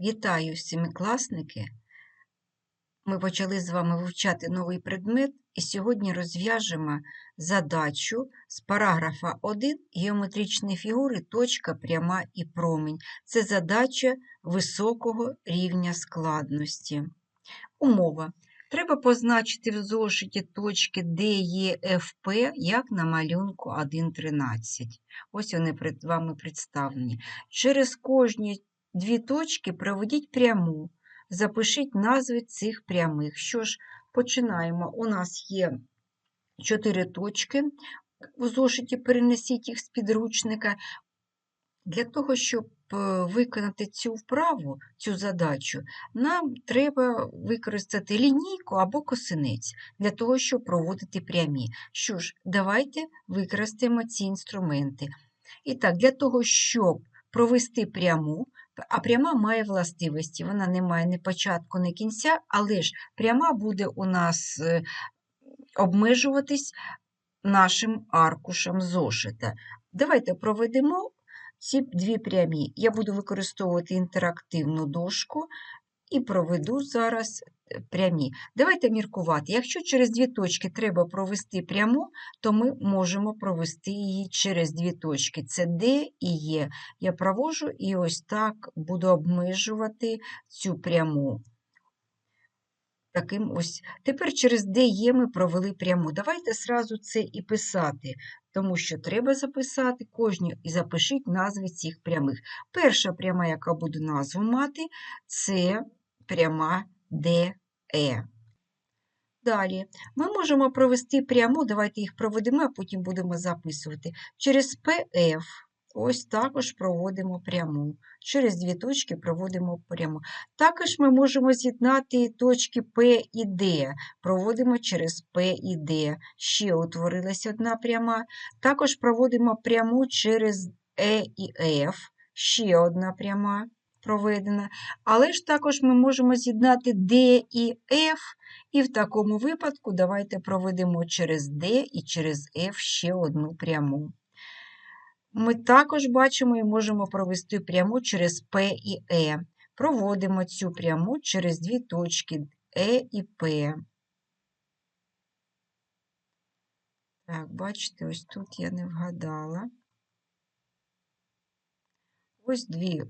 Вітаю семикласники! Ми почали з вами вивчати новий предмет і сьогодні розв'яжемо задачу з параграфа 1 геометричні фігури, точка, пряма і промінь. Це задача високого рівня складності. Умова. Треба позначити в зошиті точки F, як на малюнку 1.13. Ось вони перед вами представлені. Через кожні дві точки проведіть пряму. Запишіть назви цих прямих. Що ж, починаємо. У нас є чотири точки. У зошиті перенесіть їх з підручника. Для того, щоб е, виконати цю вправу, цю задачу, нам треба використати лінійку або косинець для того, щоб проводити прямі. Що ж, давайте використаємо ці інструменти. І так, для того, щоб провести пряму, а пряма має властивості, вона не має ні початку, ні кінця, але ж пряма буде у нас е, обмежуватись нашим аркушем зошита. Давайте проведемо ці дві прямі. Я буду використовувати інтерактивну дошку і проведу зараз е, прямі. Давайте міркувати. Якщо через дві точки треба провести пряму, то ми можемо провести її через дві точки. Це D і Е. Я провожу і ось так буду обмежувати цю пряму. Таким ось. Тепер через DE ми провели пряму. Давайте сразу це і писати, тому що треба записати кожні і запишіть назви цих прямих. Перша пряма, яка буде назву мати, це пряма DE. Далі ми можемо провести пряму, давайте їх проведемо, а потім будемо записувати. Через PF. Ось також проводимо пряму. Через дві точки проводимо пряму. Також ми можемо з'єднати точки P і D. Проводимо через P і D. Ще утворилася одна пряма. Також проводимо пряму через E і F. Ще одна пряма проведена. Але ж також ми можемо з'єднати D і F. І в такому випадку давайте проведемо через D і через F ще одну пряму. Ми також бачимо і можемо провести пряму через P і E. Проводимо цю пряму через дві точки E і P. Так, бачите, ось тут я не вгадала. Ось дві.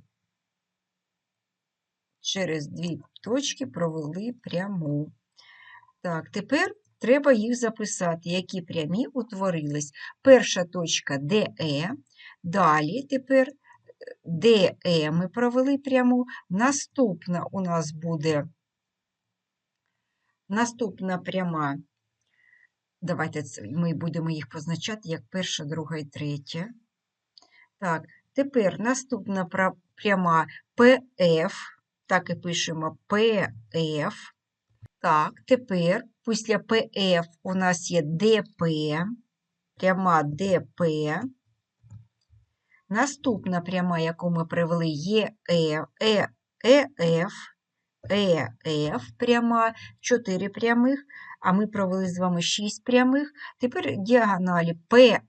Через дві точки провели пряму. Так, тепер треба їх записати, які прямі утворились. Перша точка DE, далі тепер DE ми провели пряму. Наступна у нас буде наступна пряма. Давайте ми будемо їх позначати як перша, друга і третя. Так, тепер наступна пряма PF, так і пишемо PF. Так, тепер після PF у нас є DP, пряма DP. Наступна пряма, яку ми привели, є E, E, EF, EF пряма, 4 прямих, а ми провели з вами 6 прямих. Тепер діагоналі PE,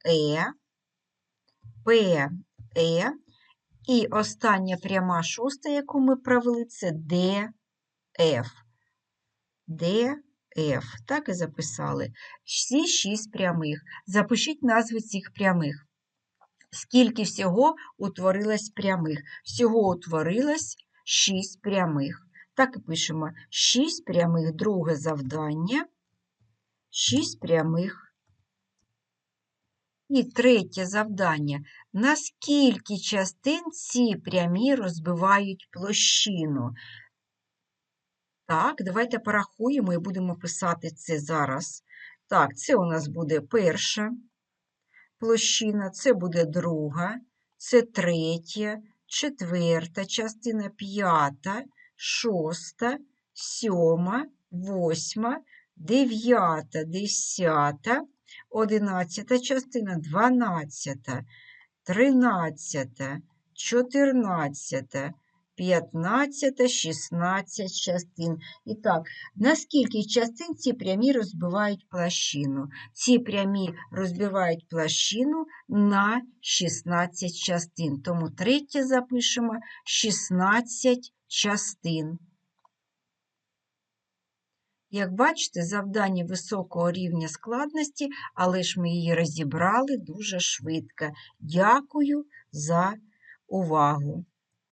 PE. І остання пряма шоста, яку ми провели, це DF. DF. Так і записали. Всі шість прямих. Запишіть назви цих прямих. Скільки всього утворилось прямих? Всього утворилось 6 прямих. Так і пишемо 6 прямих, друге завдання, 6 прямих. І третє завдання. Наскільки частин ці прямі розбивають площину? Так, давайте порахуємо і будемо писати це зараз. Так, це у нас буде перша площина, це буде друга, це третя, четверта частина, п'ята, шоста, сьома, восьма, дев'ята, десята, одинадцята частина, дванадцята, тринадцята, чотирнадцята, 15, 16 частин. І так, на скільки частин ці прямі розбивають площину? Ці прямі розбивають площину на 16 частин. Тому третє запишемо 16 частин. Як бачите, завдання високого рівня складності, але ж ми її розібрали дуже швидко. Дякую за увагу!